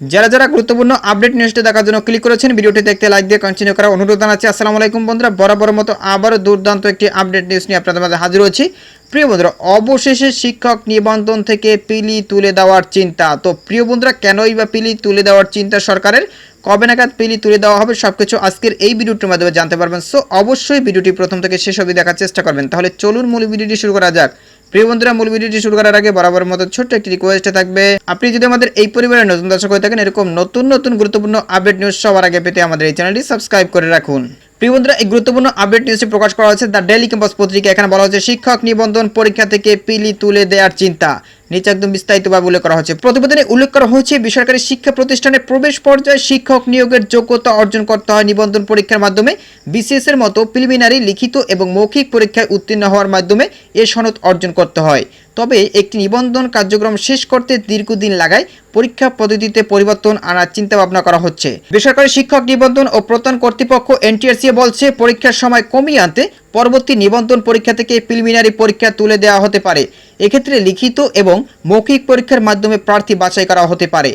যারা যারা গুরুত্বপূর্ণ আপডেট নিউজটি দেখার জন্য ক্লিক করেছেন, ভিডিওটি দেখতে লাইক দিয়ে কন্টিনিউ করার অনুরোধ জানাচ্ছি। আসসালামু আলাইকুম বন্ধুরা, বরাবর মতো আবারও দুর্দান্ত একটি আপডেট নিউজ নিয়ে আপনাদের মাঝে হাজির হচ্ছি প্রিয় বন্ধুরা, অবশেষে শিক্ষক নিবন্ধন থেকে পিলি তুলে দেওয়ার চিন্তা। তো প্রিয় বন্ধুরা, কেনই বা পিলি তুলে দেওয়ার চিন্তা সরকারের? কবে নাগাদ পিলি তুলে দেওয়া হবে সবকিছু আজকের এই ভিডিওটির মাধ্যমে জানতে পারবেন। সো অবশ্যই ভিডিওটি প্রথম থেকে শেষ অবধি দেখার চেষ্টা করবেন। তাহলে চলুন মূল ভিডিওটি শুরু করা যাক। প্রিয় বন্ধুরা, মূল ভিডিওটি শুরু করার আগে বরাবর মতো ছোট্ট একটি রিকোয়েস্টে থাকবে। আপনি যদি আমাদের এই পরিবারের নতুন দর্শক হয়ে থাকেন, এরকম নতুন নতুন গুরুত্বপূর্ণ আপডেট নিউজ সবার আগে পেতে আমাদের এই চ্যানেলটি সাবস্ক্রাইব করে রাখুন। প্রিয় বন্ধুরা, এই গুরুত্বপূর্ণ আপডেট নিউজটি প্রকাশ করা হয়েছে দ্য ডেলি ক্যাম্পাস পত্রিকা এখানে বলা হয়েছে, শিক্ষক নিবন্ধন পরীক্ষা থেকে পিলি তুলে দেওয়ার চিন্তা। নিচে একদম বিস্তারিতভাবে উল্লেখ করা হচ্ছে প্রতিবেদনে উল্লেখ করা হয়েছে, বেসরকারি শিক্ষা প্রতিষ্ঠানে প্রবেশ পর্যায়ে শিক্ষক নিয়োগের যোগ্যতা অর্জন করতে হয় নিবন্ধন পরীক্ষার মাধ্যমে। বিসিএস এর মতো প্রিলিমিনারি, লিখিত এবং মৌখিক পরীক্ষায় উত্তীর্ণ হওয়ার মাধ্যমে এ সনদ অর্জন করতে হয়। তবে একটি নিবন্ধন কার্যক্রম শেষ করতে দীর্ঘদিন লাগায় পরীক্ষা পদ্ধতিতে পরিবর্তন আনার চিন্তা ভাবনা করা হচ্ছে। বেসরকারি শিক্ষক নিবন্ধন ও প্রত্যয়ন কর্তৃপক্ষ এনটিআরসি বলছে, পরীক্ষার সময় কমিয়ে আনতে পরবর্তী নিবন্ধন পরীক্ষা থেকে প্রিলিমিনারি পরীক্ষা তুলে দেওয়া হতে পারে। এক্ষেত্রে লিখিত এবং মৌখিক পরীক্ষার মাধ্যমে প্রার্থী বাছাই করা হতে পারে।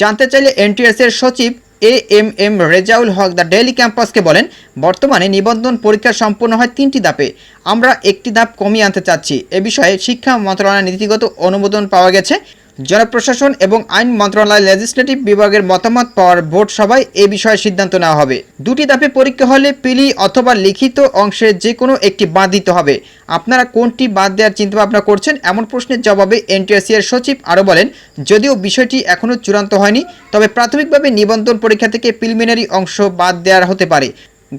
জানতে চাইলে এনটিআরসি এর সচিব A M M Rezaul Haque the daily ক্যাম্পাসকে বলেন, বর্তমানে নিবন্ধন পরীক্ষা সম্পূর্ণ হয় তিনটি ধাপে। আমরা একটি ধাপ কমিয়ে আনতে চাচ্ছি। এ বিষয়ে শিক্ষা মন্ত্রণালয়ের নীতিগত অনুমোদন পাওয়া গেছে। জনপ্রশাসন এবং আইন মন্ত্রণালয় লেজিসলেটিভ বিভাগের মতামত পাওয়ার ভোট সভায় এ বিষয়ে সিদ্ধান্ত নেওয়া হবে। দুটি ধাপে পরীক্ষা হলে পিলি অথবা লিখিত অংশের যে কোনো একটি বাদ দিতে হবে। আপনারা কোনটি বাদ দেওয়ার চিন্তাভাবনা করছেন? এমন প্রশ্নের জবাবে এনটিএসসি এর সচিব আরও বলেন, যদিও বিষয়টি এখনও চূড়ান্ত হয়নি, তবে প্রাথমিকভাবে নিবন্ধন পরীক্ষা থেকে প্রিলিমিনারি অংশ বাদ দেওয়ার হতে পারে।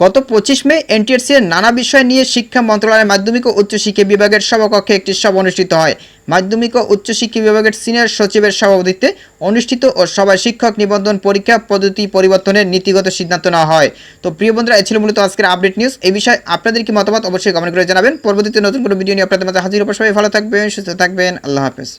গত পঁচিশ মে এনটিএসসি এর নানা বিষয় নিয়ে শিক্ষা মন্ত্রণালয়ের মাধ্যমিক ও উচ্চশিক্ষা বিভাগের সভাকক্ষে একটি সভা অনুষ্ঠিত হয়। মাধ্যমিক ও উচ্চশিক্ষা বিভাগের সিনিয়র সচিবের সভাপতিত্বে অনুষ্ঠিত ও সভায় শিক্ষক নিবন্ধন পরীক্ষা, পদ্ধতি পরিবর্তনের নীতিগত সিদ্ধান্ত নেওয়া হয়। তো প্রিয় বন্ধুরা, এ ছিল মূলত আজকের আপডেট নিউজ। এই বিষয়ে আপনাদের কি মতামত অবশ্যই কমেন্ট করে জানাবেন। পরবর্তীতে নতুন কোনো ভিডিও নিয়ে আপনাদের মাঝে হাজির সবাই ভালো থাকবেন, সুস্থ থাকবেন। আল্লাহ হাফেজ।